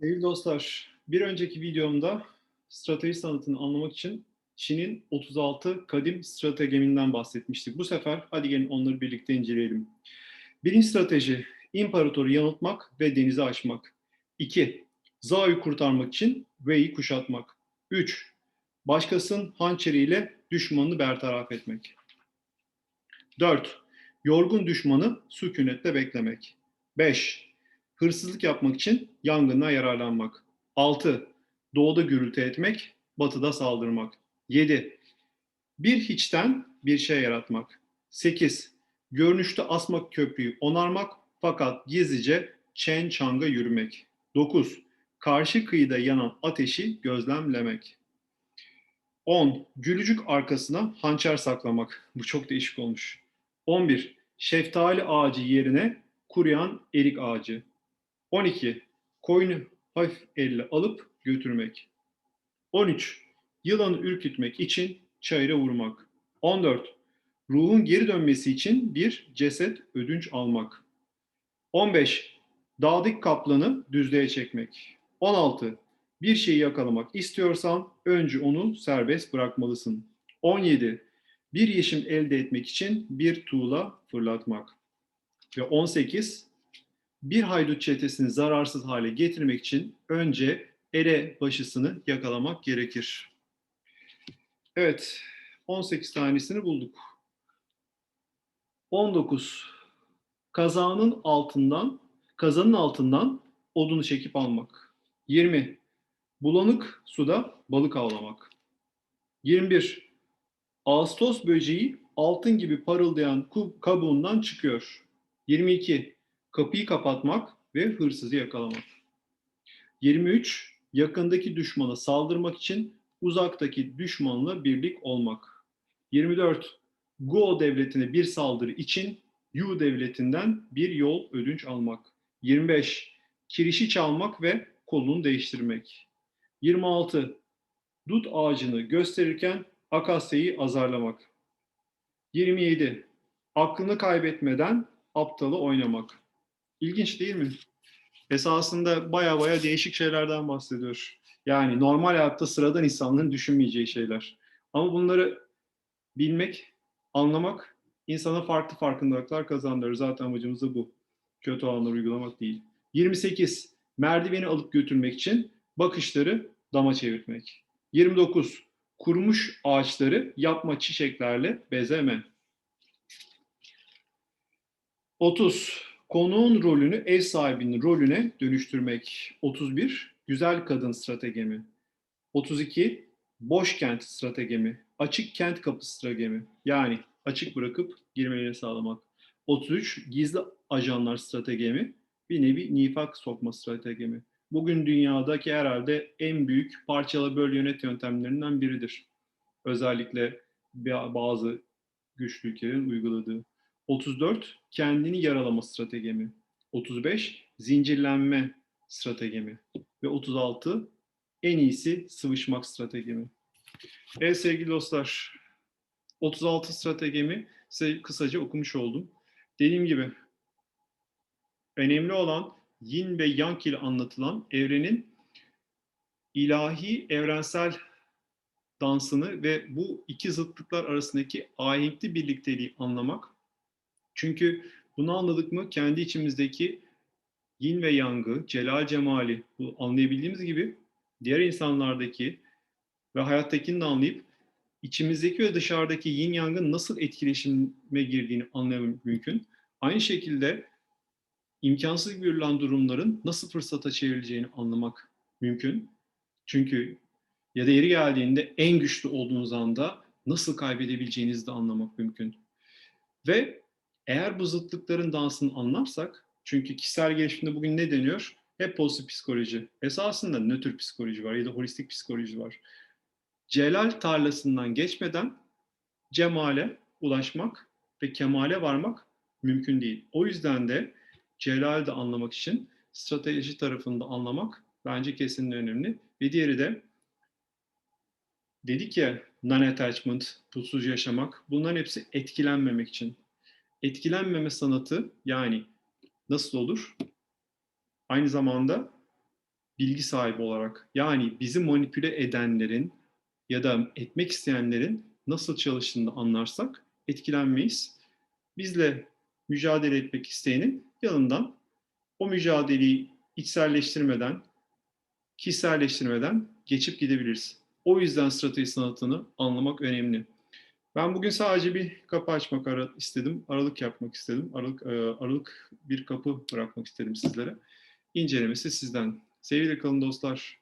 Sevgili dostlar, bir önceki videomda strateji sanatını anlamak için Çin'in 36 kadim stratejiminden bahsetmiştik. Bu sefer hadi gelin onları birlikte inceleyelim. Birinci strateji, imparatoru yanıltmak ve denizi aşmak. 2. Zao'yu kurtarmak için Wei'yi kuşatmak. 3. Başkasının hançeriyle düşmanını bertaraf etmek. 4. Yorgun düşmanı sükunetle beklemek. 5. Hırsızlık yapmak için yangından yararlanmak. 6. Doğuda gürültü etmek, batıda saldırmak. 7. Bir hiçten bir şey yaratmak. 8. Görünüşte asmak köprüyü onarmak fakat gizlice Chen Chang'a yürümek. 9. Karşı kıyıda yanan ateşi gözlemlemek. 10. Gülücük arkasına hançer saklamak. Bu çok değişik olmuş. 11. Şeftali ağacı yerine kuruyan erik ağacı. 12. Koyunu hafif elle alıp götürmek. 13. Yılanı ürkütmek için çayıra vurmak. 14. Ruhun geri dönmesi için bir ceset ödünç almak. 15. Dağdık kaplanı düzlüğe çekmek. 16. Bir şeyi yakalamak istiyorsan önce onu serbest bırakmalısın. 17. Bir yeşim elde etmek için bir tuğla fırlatmak. Ve 18. Bir haydut çetesini zararsız hale getirmek için önce ele başısını yakalamak gerekir. Evet, 18 tanesini bulduk. 19. Kazanın altından, kazanın altından odunu çekip almak. 20. Bulanık suda balık avlamak. 21. Ağustos böceği altın gibi parıldayan kabuğundan çıkıyor. 22. Kapıyı kapatmak ve hırsızı yakalamak. 23. Yakındaki düşmana saldırmak için uzaktaki düşmanla birlik olmak. 24. Go devletine bir saldırı için Yu devletinden bir yol ödünç almak. 25. Kirişi çalmak ve kolunu değiştirmek. 26. Dut ağacını gösterirken Akasya'yı azarlamak. 27. Aklını kaybetmeden aptalı oynamak. İlginç değil mi? Esasında baya baya değişik şeylerden bahsediyor. Yani normal hayatta sıradan insanların düşünmeyeceği şeyler. Ama bunları bilmek, anlamak insana farklı farkındalıklar kazandırır. Zaten amacımız da bu. Kötü olanları uygulamak değil. 28. Merdiveni alıp götürmek için bakışları dama çevirmek. 29. Kurumuş ağaçları yapma çiçeklerle bezeme. 30. Konuğun rolünü ev sahibinin rolüne dönüştürmek. 31. Güzel kadın stratejimi. 32. Boş kent stratejimi. Açık kent kapı stratejimi. Yani açık bırakıp girmelerini sağlamak. 33. Gizli ajanlar stratejimi. Bir nevi nifak sokma stratejimi. Bugün dünyadaki herhalde en büyük parçala böl yönet yöntemlerinden biridir. Özellikle bazı güçlü ülkelerin uyguladığı. 34 kendini yaralama stratejimi. 35 zincirlenme stratejimi. Ve 36 en iyisi sıvışmak stratejimi. Evet sevgili dostlar 36 stratejimi size kısaca okumuş oldum. Dediğim gibi önemli olan yin ve yang ile anlatılan evrenin ilahi evrensel dansını ve bu iki zıtlıklar arasındaki ahenkli birlikteliği anlamak çünkü bunu anladık mı kendi içimizdeki yin ve yangı, celal cemali bu anlayabildiğimiz gibi diğer insanlardaki ve hayattakini de anlayıp içimizdeki ve dışarıdaki yin yangın nasıl etkileşime girdiğini anlamak mümkün. Aynı şekilde imkansız görülen durumların nasıl fırsata çevrileceğini anlamak mümkün. Çünkü ya da yeri geldiğinde en güçlü olduğunuz anda nasıl kaybedebileceğinizi de anlamak mümkün. Ve eğer bu zıtlıkların dansını anlarsak, çünkü kişisel gelişimde bugün ne deniyor? Hep pozitif psikoloji. Esasında nötr psikoloji var ya da holistik psikoloji var. Celal tarlasından geçmeden cemale ulaşmak ve kemale varmak mümkün değil. O yüzden de celal de anlamak için strateji tarafında anlamak bence kesinlikle önemli. Ve diğeri de dedik ya non-attachment, putsuz yaşamak. Bunların hepsi etkilenmemek için etkilenmeme sanatı yani nasıl olur? Aynı zamanda bilgi sahibi olarak yani bizi manipüle edenlerin ya da etmek isteyenlerin nasıl çalıştığını anlarsak etkilenmeyiz. Bizle mücadele etmek isteyenin yanından o mücadeleyi içselleştirmeden, kişiselleştirmeden geçip gidebiliriz. O yüzden strateji sanatını anlamak önemli. Ben bugün sadece bir kapı açmak ara- istedim, aralık yapmak istedim, aralık e, aralık bir kapı bırakmak istedim sizlere. İncelemesi sizden. Sevgili kalın dostlar,